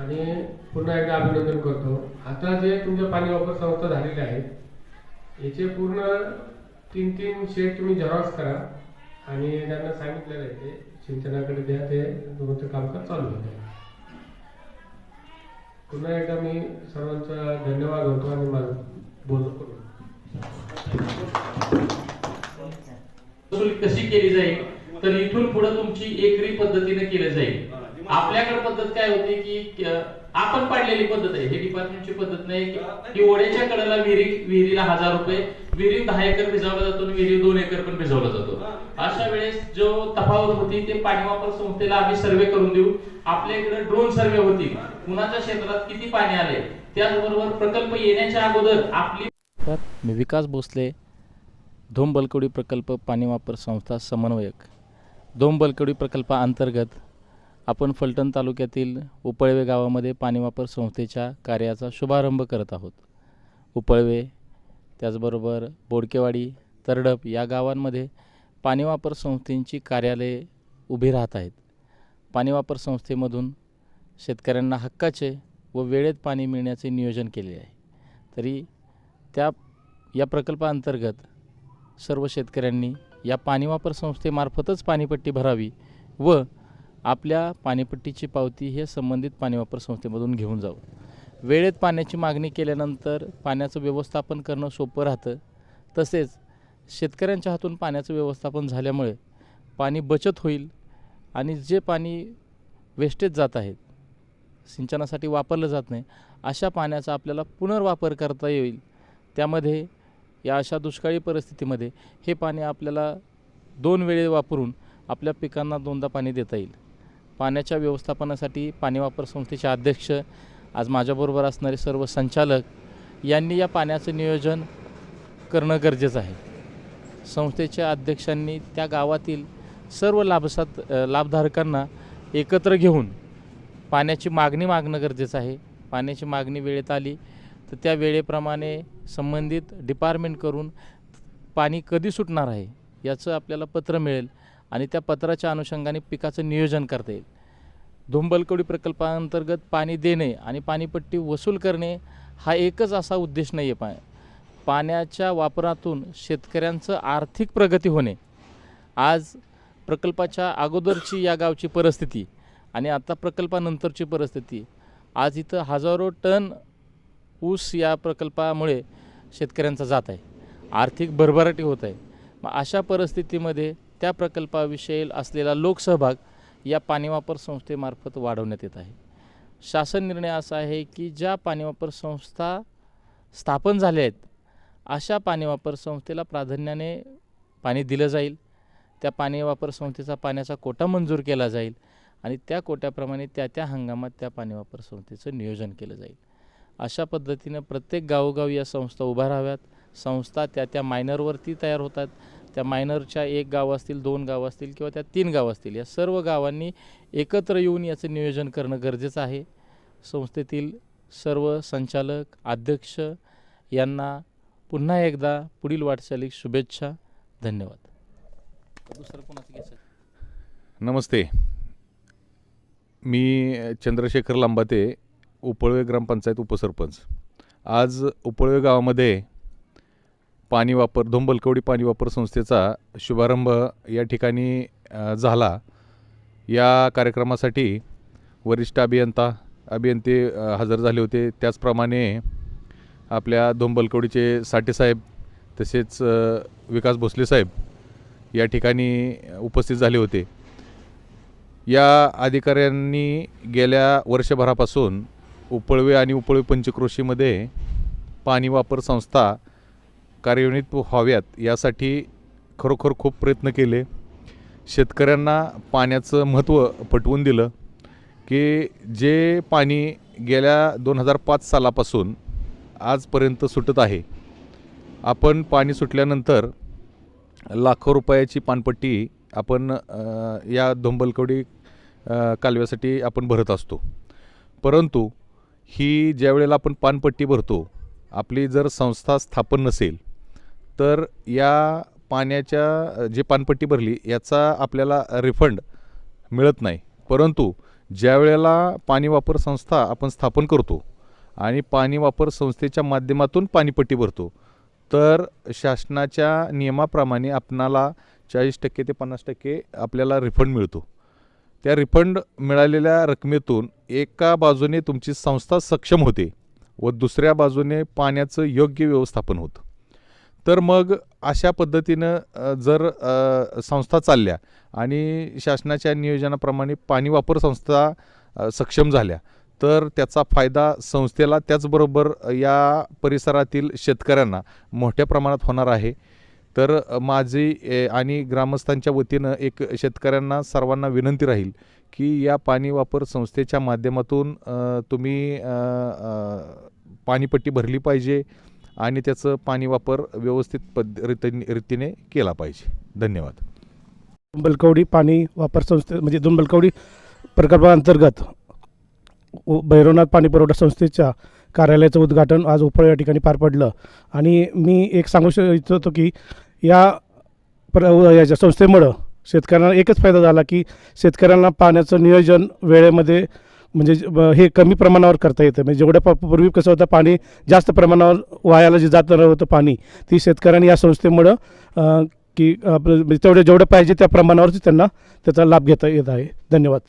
आणि पुन्हा एकदा अभिनंदन करतो. आता जे तुमच्या पाणी वापर संस्था झालेल्या आहेत याचे पूर्ण तीन तीन शेट तुम्ही झेरॉक्स करा. आणि त्यांना सांगितलेलं आहे ते सिंचनाकडे द्या ते तुमचं कामकाज चालू होते पुन्हा एकदा मी सर्वांचा धन्यवाद होतो आणि माझं बोलणं करू कशी केली जाईल? तर इथून पुढे तुमची एकरी पद्धतीने केली जाईल. आपल्याकडे पद्धत काय होती की आपण पाडलेली पद्धत आहे. हे डिपार्टमेंटची पद्धत नाही की- ओढ्याच्या कडेला विहिरी विहिरीला हजार रुपये विहिरी दहा एकर भिजवला जातो आणि विहिरी दोन एकर पण भिजवला जातो. अशा वेळेस जो तफावत होती ते पाणी वापर संस्थेला आम्ही सर्वे करून देऊ. आपल्या इकडे ड्रोन सर्वे होती. कुणाच्या क्षेत्रात किती पाणी आले? त्याचबरोबर प्रकल्प येण्याच्या अगोदर आपली तर मी विकास भोसले धोम बलकवडी प्रकल्प पाणी वापर संस्था समन्वयक. धोम बलकवडी प्रकल्पाअंतर्गत आपण फलटण तालुक्यातील उपळवे गावामध्ये पाणी वापर संस्थेच्या कार्याचा शुभारंभ करत आहोत. उपळवे त्याचबरोबर बोडकेवाडी तरडप या गावांमध्ये पाणीवापर संस्थेची कार्यालये उभी राहत आहेत. पाणीवापर संस्थेमधून शेतकऱ्यांना हक्काचे व वेळेत पाणी मिळण्याचे नियोजन केले आहे. तरी त्या या प्रकल्पाअंतर्गत सर्व शेतकऱ्यांनी या पाणीवापर संस्थेमार्फतच पाणीपट्टी भरावी व आपल्या पाणीपट्टीची पावती हे संबंधित पाणी वापर संस्थेमधून घेऊन जाऊ वेळेत पाण्याची मागणी केल्यानंतर पाण्याचं व्यवस्थापन करणं सोपं राहतं. तसेच शेतकऱ्यांच्या हातून पाण्याचं व्यवस्थापन झाल्यामुळे पाणी बचत होईल आणि जे पाणी वेस्टेज जात आहेत सिंचनासाठी वापरलं जात नाही अशा पाण्याचा आपल्याला पुनर्वापर करता येईल. त्यामध्ये या अशा दुष्काळी परिस्थितीमध्ये हे पाणी आपल्याला दोन वेळे वापरून आपल्या पिकांना दोनदा पाणी देता येईल. पाण्याच्या व्यवस्थापनासाठी पाणी वापर संस्थेचे अध्यक्ष आज माझ्याबरोबर असणारे सर्व संचालक यांनी या पाण्याचं नियोजन करणं गरजेचं आहे. संस्थेच्या अध्यक्षांनी त्या गावातील सर्व लाभसात लाभधारकांना एकत्र घेऊन पाण्याची मागणी मागणं गरजेचं आहे. पाण्याची मागणी वेळेत आली तर त्या वेळेप्रमाणे संबंधित डिपार्टमेंट करून पाणी कधी सुटणार आहे याचं आपल्याला पत्र मिळेल. आणि त्या पत्राच्या अनुषंगाने पिकाचं नियोजन करता येईल. धुंबलकवडी प्रकल्पाअंतर्गत पाणी देणे आणि पाणीपट्टी वसूल करणे हा एकच असा उद्देश नाही आहे पा पाण्याच्या वापरातून शेतकऱ्यांचं आर्थिक प्रगती होणे. आज प्रकल्पाच्या अगोदरची या गावची परिस्थिती आणि आता प्रकल्पानंतरची परिस्थिती आज इथं हजारो टन ऊस या प्रकल्पामुळे शेतकऱ्यांचा जात आहे. आर्थिक भरभराटी होत आहे. मग अशा परिस्थितीमध्ये त्या प्रकल्पाविषयी असलेला लोकसहभाग या पाणीवापर संस्थेमार्फत वाढवण्यात येत आहे. शासन निर्णय असा आहे की ज्या पाणी वापर संस्था स्थापन झाल्या आहेत अशा पाणीवापर संस्थेला प्राधान्याने पाणी दिलं जाईल. त्या पाणीवापर संस्थेचा पाण्याचा कोटा मंजूर केला जाईल आणि त्या कोट्याप्रमाणे त्या त्या हंगामात त्या पाणी वापर संस्थेचं नियोजन केलं जाईल. अशा पद्धतीनं प्रत्येक गावोगावी या संस्था उभ्या राहाव्यात. संस्था त्या त्या मायनरवरती तयार होतात. त्या मायनरच्या एक गाव असतील दोन गाव असतील किंवा त्या तीन गाव असतील या सर्व गावांनी एकत्र येऊन याचं नियोजन करणं गरजेचं आहे. संस्थेतील सर्व संचालक अध्यक्ष यांना पुन्हा एकदा पुढील वाटचालीक शुभेच्छा. धन्यवाद. दुसरं कोणाचं घ्यायचं? नमस्ते. मी चंद्रशेखर लांबाते उपळवे ग्रामपंचायत उपसरपंच. आज उपळवे गावामध्ये पाणी वापर धोंबलकवडी पाणी वापर संस्थेचा शुभारंभ या ठिकाणी झाला. या कार्यक्रमासाठी वरिष्ठ अभियंता अभियंते हजर झाले होते. त्याचप्रमाणे आपल्या धोंबलकवडीचे साठेसाहेब तसेच विकास भोसले साहेब या ठिकाणी उपस्थित झाले होते. या अधिकाऱ्यांनी गेल्या वर्षभरापासून उपळवे आणि उपळवे पंचक्रोशीमध्ये पाणी वापर संस्था कार्यान्वित व्हाव्यात यासाठी खरोखर खूप प्रयत्न केले. शेतकऱ्यांना पाण्याचं महत्त्व पटवून दिलं की जे पाणी गेल्या दोन हजार पाच सालापासून आजपर्यंत सुटत आहे आपण पाणी सुटल्यानंतर लाखो रुपयाची पानपट्टी आपण या धोंबलकवडी कालव्यासाठी आपण भरत असतो. परंतु ही ज्यावेळेला आपण पानपट्टी भरतो आपली जर संस्था स्थापन नसेल तर या पाण्याच्या जी जे पानपट्टी भरली याचा आपल्याला रिफंड मिळत नाही. परंतु ज्या वेळेला पाणी वापर संस्था आपण स्थापन करतो आणि पाणी वापर संस्थेच्या माध्यमातून पाणीपट्टी भरतो तर शासनाच्या नियमाप्रमाणे आपणाला चाळीस टक्के ते पन्नास टक्के आपल्याला रिफंड मिळतो. त्या रिफंड मिळालेल्या रकमेतून एका बाजूने तुमची संस्था सक्षम होते व दुसऱ्या बाजूने पाण्याचं योग्य व्यवस्थापन होतं. तर मग अशा पद्धतीनं जर संस्था चालल्या आणि शासनाच्या नियोजनाप्रमाणे पाणी वापर संस्था सक्षम झाल्या तर त्याचा फायदा संस्थेला त्याचबरोबर या परिसरातील शेतकऱ्यांना मोठ्या प्रमाणात होणार आहे. तर माझी ए, आणि ग्रामस्थांच्या वतीनं एक शेतकऱ्यांना सर्वांना विनंती राहील की या पाणी वापर संस्थेच्या माध्यमातून तुम्ही पाणीपट्टी भरली पाहिजे. आणि त्याचं पाणी वापर व्यवस्थित पद्ध रीतीने रीतीने केला पाहिजे. धन्यवाद. दुंबलकवडी पाणी वापर संस्थे म्हणजे दुंबलकवडी प्रकल्पाअंतर्गत भैरवनाथ पाणी पुरवठा संस्थेच्या कार्यालयाचं उद्घाटन आज उपळ या ठिकाणी पार पडलं. आणि मी एक सांगू श इच्छितो की या प्र याच्या संस्थेमुळं शेतकऱ्यांना एकच फायदा झाला की शेतकऱ्यांना पाण्याचं नियोजन वेळेमध्ये म्हणजे हे कमी प्रमाणावर करता येतं. म्हणजे जेवढ्या प- पूर्वी कसं होतं पाणी जास्त प्रमाणावर वायाला जे जातं होतं पाणी ती शेतकऱ्यांनी या संस्थेमुळं की आपलं म्हणजे तेवढं जेवढं पाहिजे त्या प्रमाणावरच त्यांना त्याचा लाभ घेता येत आहे. धन्यवाद.